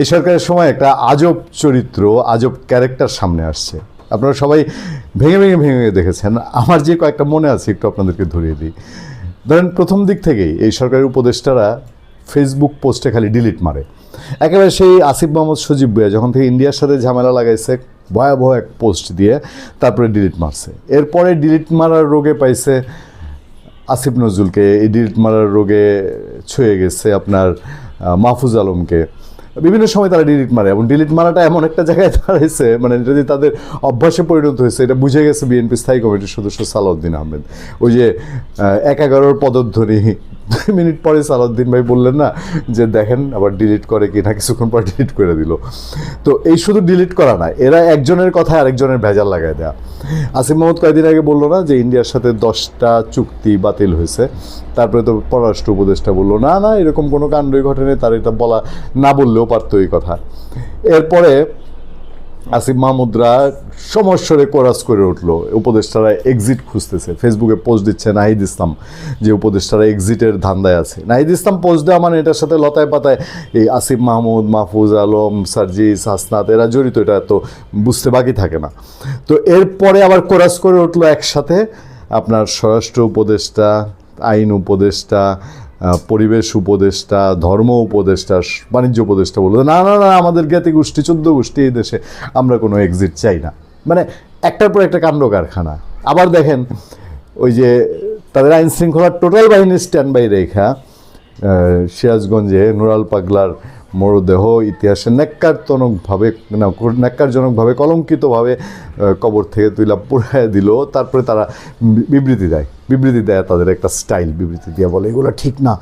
এই সরকারের সময় একটা আজব চরিত্র, আজব ক্যারেক্টার সামনে আসছে। আপনারা সবাই ভেঙে ভেঙে ভেঙে দেখেছেন। আমার যে কয়েকটা মনে আছে, একটু আপনাদেরকে ধরিয়ে দিই। ধরেন, প্রথম দিক থেকেই এই সরকারের উপদেষ্টারা ফেসবুক পোস্টে খালি ডিলিট মারে। একেবারে সেই আসিফ মোহাম্মদ সজীব ভুয়া যখন থেকে ইন্ডিয়ার সাথে ঝামেলা লাগাইছে, ভয়াবহ এক পোস্ট দিয়ে তারপরে ডিলিট মারছে। এরপরে ডিলিট মারার রোগে পাইছে আসিফ নজরুলকে। এই ডিলিট মারার রোগে ছুঁয়ে গেছে আপনার মাহফুজ আলমকে। বিভিন্ন সময় তারা ডিলিট মারে এবং ডিলিট মারাটা এমন একটা জায়গায় দাঁড়াইছে মানে যদি তাদের অভ্যাসে পরিণত হয়েছে, এটা বুঝে গেছে বিএনপি স্থায়ী কমিটির সদস্য সালাউদ্দিন আহমেদ। ওই যে এক এগারোর পদধ্বনি দুই মিনিট পরে সালাউদ্দিন ভাই বললেন না যে দেখেন আবার ডিলিট করে কি না কিছুক্ষণ পর ডিলিট করে দিল। তো এই শুধু ডিলিট করা না, এরা একজনের কথা আরেকজনের ভেজাল লাগায় দেয়া। আসিফ মোহাম্মদ কয়েকদিন আগে বলল না যে ইন্ডিয়ার সাথে দশটা চুক্তি বাতিল হয়েছে। তারপরে তো পররাষ্ট্র উপদেষ্টা বলল, না না, এরকম কোনো কাণ্ডই ঘটেনি। তার এটা বলা না বললেও পারতো এই কথা। এরপরে আসিফ মাহমুদরা সমস্বরে কোরাস করে উঠল। উপদেষ্টারা এক্সিট খুঁজতেছে। ফেসবুকে পোস্ট দিচ্ছে নাহিদ ইসলাম, যে উপদেষ্টারা এক্সিটের ধান্দায় আছে। নাহিদ ইসলাম পোস্ট দেওয়া মানে এটার সাথে লতায় পাতায় এই আসিফ মাহমুদ, মাহফুজ আলম, সার্জিস, হাসনাত, এরা জড়িত, এটা তো বুঝতে বাকি থাকে না। তো এরপরে আবার কোরাস করে উঠল একসাথে। আপনার স্বরাষ্ট্র উপদেষ্টা, আইন উপদেষ্টা পরিবেশ উপদেষ্টা, ধর্ম উপদেষ্টা, বাণিজ্য উপদেষ্টা বলল, না না না, আমাদের জ্ঞাতি গোষ্ঠী, চোদ্দ গোষ্ঠী এই দেশে আমরা কোনো এক্সিট চাই না। মানে একটার পর একটা কাণ্ড কারখানা। আবার দেখেন, ওই যে তাদের আইন শৃঙ্খলার টোটাল বাহিনী স্ট্যান্ড বাই রেখা সিরাজগঞ্জে নুরাল পাগলার মরদেহ ইতিহাসে ন্যাক্কারজনকভাবে না ন্যাক্কারজনকভাবে কলঙ্কিতভাবে কবর থেকে তুইলা পুড়ায় দিল, তারপরে তারা বিবৃতি দেয়। বিবৃতি দেয় তাদের একটা স্টাইল, বিবৃতি দিয়ে বলে, এগুলো ঠিক না।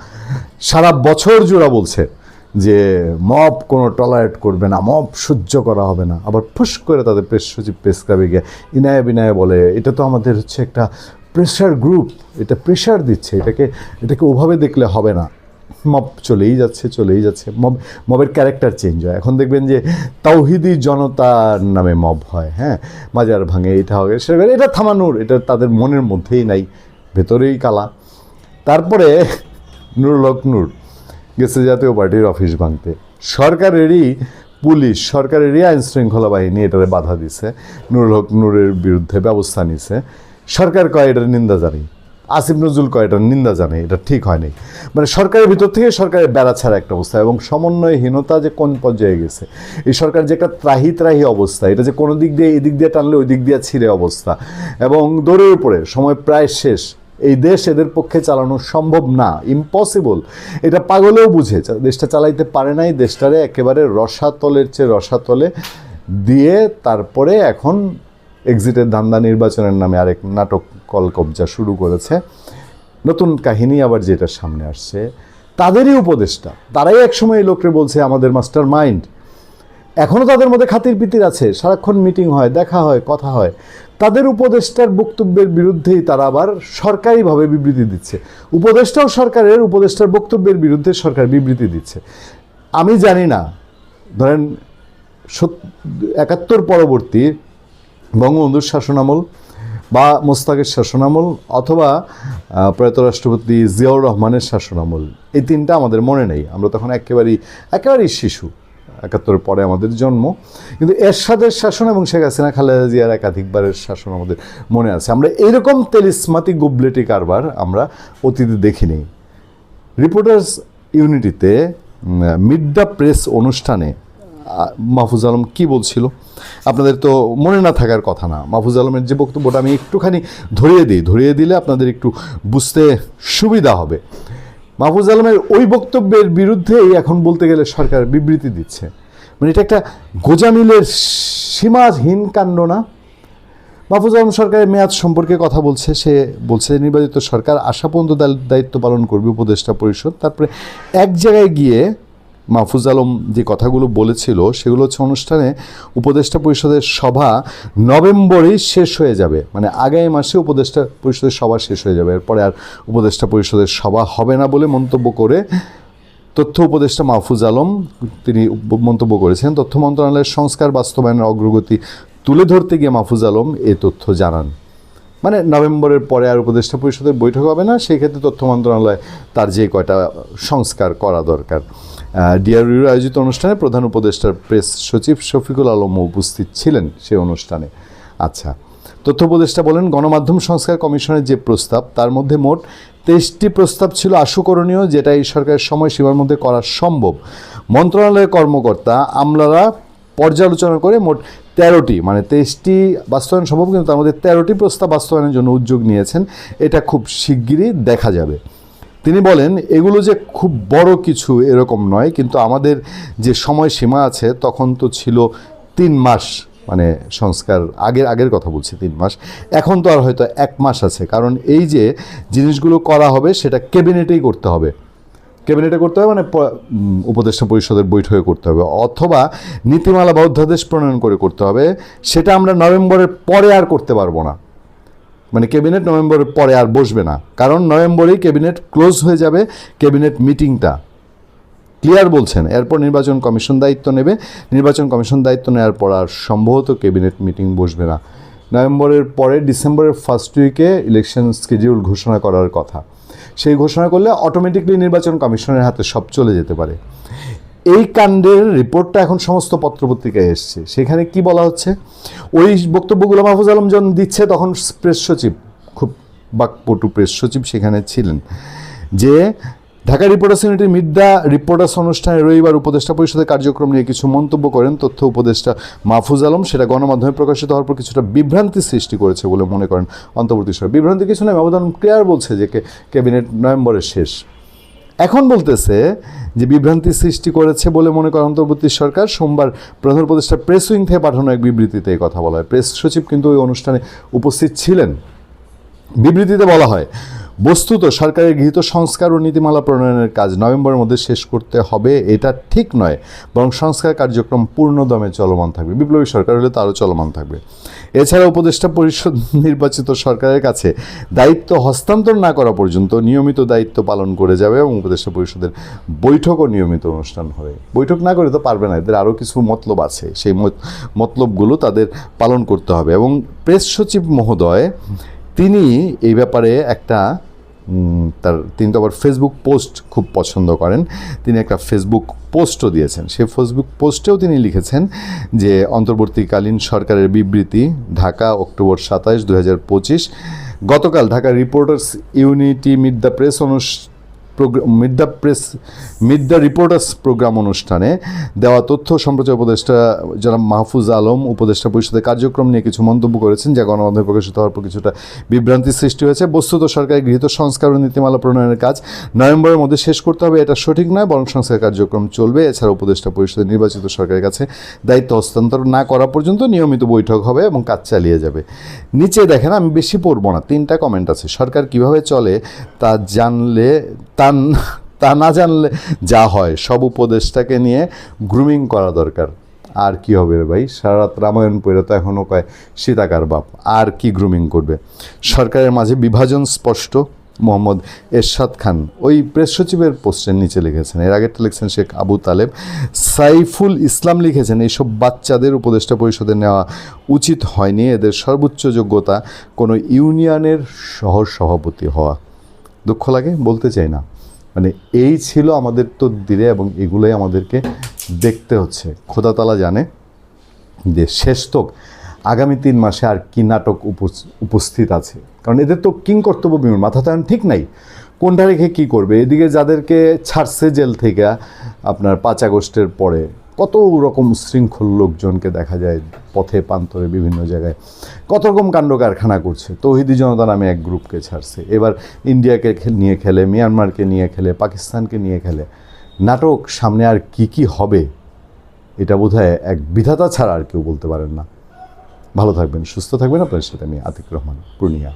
সারা বছর জোড়া বলছে যে, মব কোনো টলারেট করবে না, মব সহ্য করা হবে না। আবার ফুস করে তাদের প্রেস সচিব, প্রেস ক্লাবে গিয়ে ইনায়া বিনায়া বলে, এটা তো আমাদের হচ্ছে একটা প্রেশার গ্রুপ, এটা প্রেশার দিচ্ছে, এটাকে এটাকে ওভাবে দেখলে হবে না। মব চলেই যাচ্ছে চলেই যাচ্ছে। মব, মবের ক্যারেক্টার চেঞ্জ হয়। এখন দেখবেন যে তাওহিদি জনতার নামে মব হয় হ্যাঁ? মাজার ভাঙে এটা হবে, সেটা এটা থামানোর, এটা তাদের মনের মধ্যেই নাই, ভেতরেই কালা। তারপরে নুরুল হক নূর, গেছে জাতীয় পার্টির অফিস ভাঙতে। সরকারেরই পুলিশ, সরকারেরই আইন শৃঙ্খলা বাহিনী এটারে বাধা দিছে। নুরুল হক নূরের বিরুদ্ধে ব্যবস্থা নিছে। সরকার কয়, এটার নিন্দা জানি আসিফ নজরুল কয় এটা নিন্দা জানে, এটা ঠিক হয়নি। মানে সরকারের ভিতর থেকে সরকারের বেড়া ছাড়া একটা অবস্থা এবং সমন্বয়হীনতা যে কোন পর্যায়ে গেছে। এই সরকার যে একটা ত্রাহি ত্রাহি অবস্থা, এটা যে কোনো দিক দিয়ে, এই দিক দিয়ে টানলে ওই দিক দিয়ে ছিঁড়ে অবস্থা। এবং দৌড়ের উপরে সময় প্রায় শেষ। এই দেশ এদের পক্ষে চালানো সম্ভব না ইম্পসিবল এটা পাগলেও বুঝে দেশটা চালাইতে পারে নাই, দেশটারে একেবারে রসাতলের চেয়ে রসাতলে দিয়ে তারপরে এখন এক্সিটের ধান্দা নির্বাচনের নামে আরেক নাটক কল কবজা শুরু করেছে। নতুন কাহিনী আবার যেটা সামনে আসছে। তাদেরই উপদেষ্টা। তারাই একসময় এই লোকরে বলছে, আমাদের মাস্টার মাইন্ড। এখনও তাদের মধ্যে খাতির পিতির আছে। সারাক্ষণ মিটিং হয়, দেখা হয়, কথা হয়। তাদের উপদেষ্টার বক্তব্যের বিরুদ্ধেই তারা আবার সরকারিভাবে বিবৃতি দিচ্ছে। উপদেষ্টাও সরকারের, উপদেষ্টার বক্তব্যের বিরুদ্ধে সরকার বিবৃতি দিচ্ছে। আমি জানি না। ধরেন একাত্তর পরবর্তী বঙ্গবন্ধুর শাসনামল বা মোস্তাকের শাসনামল অথবা প্রয়াত রাষ্ট্রপতি জিয়াউর রহমানের শাসনামল। এই তিনটা আমাদের মনে নেই। আমরা তখন একেবারেই একেবারেই শিশু। একাত্তরের পরে আমাদের জন্ম। কিন্তু এরশাদের শাসন এবং শেখ হাসিনা, খালেদা জিয়ার একাধিকবারের শাসন আমাদের মনে আছে। আমরা এরকম তেলিসমাতি গুবলেটি কারবার আমরা অতীতে দেখিনি। রিপোর্টার্স ইউনিটিতে মিড দ্য প্রেস অনুষ্ঠানে মাহফুজ আলম কি বলছিল? আপনাদের তো মনে না থাকার কথা না। মাহফুজ আলমের যে বক্তব্যটা আমি একটুখানি ধরিয়ে দিই, ধরিয়ে দিলে আপনাদের একটু বুঝতে সুবিধা হবে। মাহফুজ আলমের ওই বক্তব্যের বিরুদ্ধেই এখন বলতে গেলে সরকার বিবৃতি দিচ্ছে। মানে এটা একটা গোজামিলের সীমাহীন কাণ্ড না? মাহফুজ আলম সরকারের মেয়াদ সম্পর্কে কথা বলছে, সে বলছে নির্বাচিত সরকার আশা পর্যন্ত দায়িত্ব পালন করবে উপদেষ্টা পরিষদ। তারপরে এক জায়গায় গিয়ে মাহফুজ আলম যে কথাগুলো বলেছিল, সেগুলো হচ্ছে অনুষ্ঠানে উপদেষ্টা পরিষদের সভা নভেম্বরেই শেষ হয়ে যাবে। মানে আগামী মাসে উপদেষ্টা পরিষদের সভা শেষ হয়ে যাবে। এরপরে আর উপদেষ্টা পরিষদের সভা হবে না বলে মন্তব্য করে তথ্য উপদেষ্টা মাহফুজ আলম, তিনি মন্তব্য করেছেন, তথ্য মন্ত্রণালয়ের সংস্কার, বাস্তবায়নের অগ্রগতি তুলে ধরতে গিয়ে মাহফুজ আলম এ তথ্য জানান। মানে নভেম্বরের পরে আর উপদেষ্টা পরিষদের বৈঠক হবে না, সেই ক্ষেত্রে তথ্য মন্ত্রণালয় তার যে কয়টা সংস্কার করা দরকার। ডিআরইউর আয়োজিত অনুষ্ঠানে প্রধান উপদেষ্টার প্রেস সচিব শফিকুল আলম উপস্থিত ছিলেন সেই অনুষ্ঠানে। আচ্ছা তথ্য উপদেষ্টা বলেন, গণমাধ্যম সংস্কার কমিশনের যে প্রস্তাব, তার মধ্যে মোট তেইশটি প্রস্তাব ছিল আশুকরণীয়, যেটা এই সরকারের সময়সীমার মধ্যে করা সম্ভব। মন্ত্রণালয়ের কর্মকর্তা, আমলারা পর্যালোচনা করে মোট তেরোটি মানে তেইশটি বাস্তবায়ন সম্ভব, কিন্তু তার মধ্যে তেরোটি প্রস্তাব বাস্তবায়নের জন্য উদ্যোগ নিয়েছেন। এটা খুব শিগগিরই দেখা যাবে। তিনি বলেন, এগুলো যে খুব বড় কিছু এরকম নয়, কিন্তু আমাদের যে সময়সীমা আছে, তখন তো ছিল তিন মাস মানে সংস্কার, আগের আগের কথা বলছি, তিন মাস। এখন তো আর হয়তো এক মাস আছে, কারণ এই যে জিনিসগুলো করা হবে, সেটা ক্যাবিনেটেই করতে হবে। ক্যাবিনেটে করতে হবে মানে উপদেষ্টা পরিষদের বৈঠকে করতে হবে, অথবা নীতিমালা বা অধ্যাদেশ প্রণয়ন করে করতে হবে। সেটা আমরা নভেম্বরের পরে আর করতে পারব না। মানে ক্যাবিনেট নভেম্বরের পরে আর বসবে না। কারণ নভেম্বরেই ক্যাবিনেট ক্লোজ হয়ে যাবে ক্যাবিনেট মিটিংটা। ক্লিয়ার বলছেন, এরপর নির্বাচন কমিশন দায়িত্ব নেবে। নির্বাচন কমিশন দায়িত্ব নেওয়ার পর আর সম্ভবত ক্যাবিনেট মিটিং বসবে না। নভেম্বরের পরে ডিসেম্বরের ফার্স্ট উইকে ইলেকশন স্কেডিউল ঘোষণা করার কথা। সেই ঘোষণা করলে অটোমেটিকলি নির্বাচন কমিশনের হাতে সব চলে যেতে পারে। এই কাণ্ডের রিপোর্টটা এখন সমস্ত পত্রপত্রিকায় এসছে। সেখানে কি বলা হচ্ছে? ওই বক্তব্যগুলো মাহফুজ আলম যখন দিচ্ছে, তখন প্রেস সচিব, খুব বাকপটু প্রেস সচিব সেখানে ছিলেন যে, ঢাকা রিপোর্টার্স ইউনিটির মিড্ডা রিপোর্টার্স অনুষ্ঠানে রবিবার উপদেষ্টা পরিষদের কার্যক্রম নিয়ে কিছু মন্তব্য করেন তথ্য উপদেষ্টা মাহফুজ আলম। সেটা গণমাধ্যমে প্রকাশিত হওয়ার পর কিছুটা বিভ্রান্তি সৃষ্টি করেছে বলে মনে করেন অন্তর্বর্তী সরকার। বিভ্রান্তি কিছু নয়, ব্যবধান ক্লিয়ার বলছে যে ক্যাবিনেট নভেম্বরের শেষ। এখন বলতেছে যে বিভ্রান্তি সৃষ্টি করেছে বলে মনে করে অন্তর্বর্তী সরকার। সোমবার প্রধান উপদেষ্টা প্রেস উইং থেকে পাঠানো এক বিবৃতিতে কথা বলা হয়। প্রেস সচিব কিন্তু ওই অনুষ্ঠানে উপস্থিত ছিলেন। বিবৃতিতে বলা হয় বস্তুত সরকারের গৃহীত সংস্কার ও নীতিমালা প্রণয়নের কাজ নভেম্বরের মধ্যে শেষ করতে হবে, এটা ঠিক নয়। বরং সংস্কার কার্যক্রম পূর্ণদমে চলমান থাকবে। বিপ্লবী সরকার হলে তারও চলমান থাকবে। এছাড়া উপদেষ্টা পরিষদ নির্বাচিত সরকারের কাছে দায়িত্ব হস্তান্তর না করা পর্যন্ত নিয়মিত দায়িত্ব পালন করে যাবে এবং উপদেষ্টা পরিষদের বৈঠকও নিয়মিত অনুষ্ঠান হবে। বৈঠক না করে তো পারবে না, এদের আরও কিছু মতলব আছে। সেই মতলবগুলো তাদের পালন করতে হবে এবং প্রেস সচিব মহোদয়, তিনি এই ব্যাপারে একটা তার, তিনি তো আবার ফেসবুক পোস্ট খুব পছন্দ করেন। তিনি একটা ফেসবুক পোস্টও দিয়েছেন। সে ফেসবুক পোস্টেও তিনি লিখেছেন যে, অন্তর্বর্তীকালীন সরকারের বিবৃতি, ঢাকা, অক্টোবর সাতাইশ দু গতকাল Dhaka reporters unity meet the press অনুষ্ঠান meet the press meet the reporters program অনুষ্ঠানে দেওয়া তথ্য সম্প্রচার উপদেষ্টা যারা মাহফুজ আলম, উপদেষ্টা পরিষদের কার্যক্রম নিয়ে কিছু মন্তব্য করেছেন, যা গণমাধ্যমে প্রকাশিত হওয়ার পর কিছুটা বিভ্রান্তি সৃষ্টি হয়েছে। বস্তুত সরকারের গৃহীত সংস্কার ও নীতিমালা প্রণয়নের কাজ নভেম্বরের মধ্যে শেষ করতে হবে, এটা সঠিক নয়, বরং সংস্কার কার্যক্রম চলবে। এছাড়া উপদেষ্টা পরিষদের নির্বাচিত সরকারের কাছে দায়িত্ব হস্তান্তর না করা পর্যন্ত নিয়মিত বৈঠক হবে এবং কাজ চালিয়ে যাবে। নিচে দেখেন, আমি বেশি পড়ব না, তিনটা কমেন্ট আছে। সরকার কীভাবে চলে তা জানলে তা ন- তা না জানলে যা হয়, সব উপদেষ্টাকে নিয়ে গ্রুমিং করা দরকার। আর কি হবে রে ভাই? সারা রাত রামায়ণ পড়ে তো এখনও কয় সীতাকার বাপ, আর কি গ্রুমিং করবে? সরকারের মাঝে বিভাজন স্পষ্ট। মোহাম্মদ এরশাদ খান, ওই প্রেস সচিবের পোস্টের নিচে লিখেছেন, এর আগেরটা লিখছেন শেখ আবু তালেব। সাইফুল ইসলাম লিখেছেন, এইসব বাচ্চাদের উপদেষ্টা পরিষদে নেওয়া উচিত হয়নি। এদের সর্বোচ্চ যোগ্যতা কোনো ইউনিয়নের সহ সভাপতি হওয়া। দুঃখ লাগে? বলতে চাই না। মানে এই ছিল আমাদের তো দিলে এবং এগুলোই আমাদেরকে দেখতে হচ্ছে। খোদাতলা জানে যে শেষ তোক আগামী তিন মাসে আর কি নাটক উপস্থিত আছে। কারণ এদের তো কিং কর্তব্য বিমান মাথা তো এখন ঠিক নাই। কোনটা রেখে কী করবে? এদিকে যাদেরকে ছাড়ছে জেল থেকে আপনার পাঁচ আগস্টের পরে কত রকম শৃঙ্খল লোকজনকে দেখা যায় পথে, প্রান্তরে, বিভিন্ন জায়গায়। কত রকম কাণ্ড কারখানা করছে। তৌহিদি জনতা নামে এক গ্রুপকে ছাড়ছে। এবার ইন্ডিয়াকে নিয়ে খেলে, মিয়ানমারকে নিয়ে খেলে, পাকিস্তানকে নিয়ে খেলে। নাটক সামনে আর কি কি হবে, এটা বোধহয় এক বিধাতা ছাড়া আর কেউ বলতে পারেন না। ভালো থাকবেন, সুস্থ থাকবেন। আপনার সাথে আমি আতিক রহমান, পূর্ণিয়া।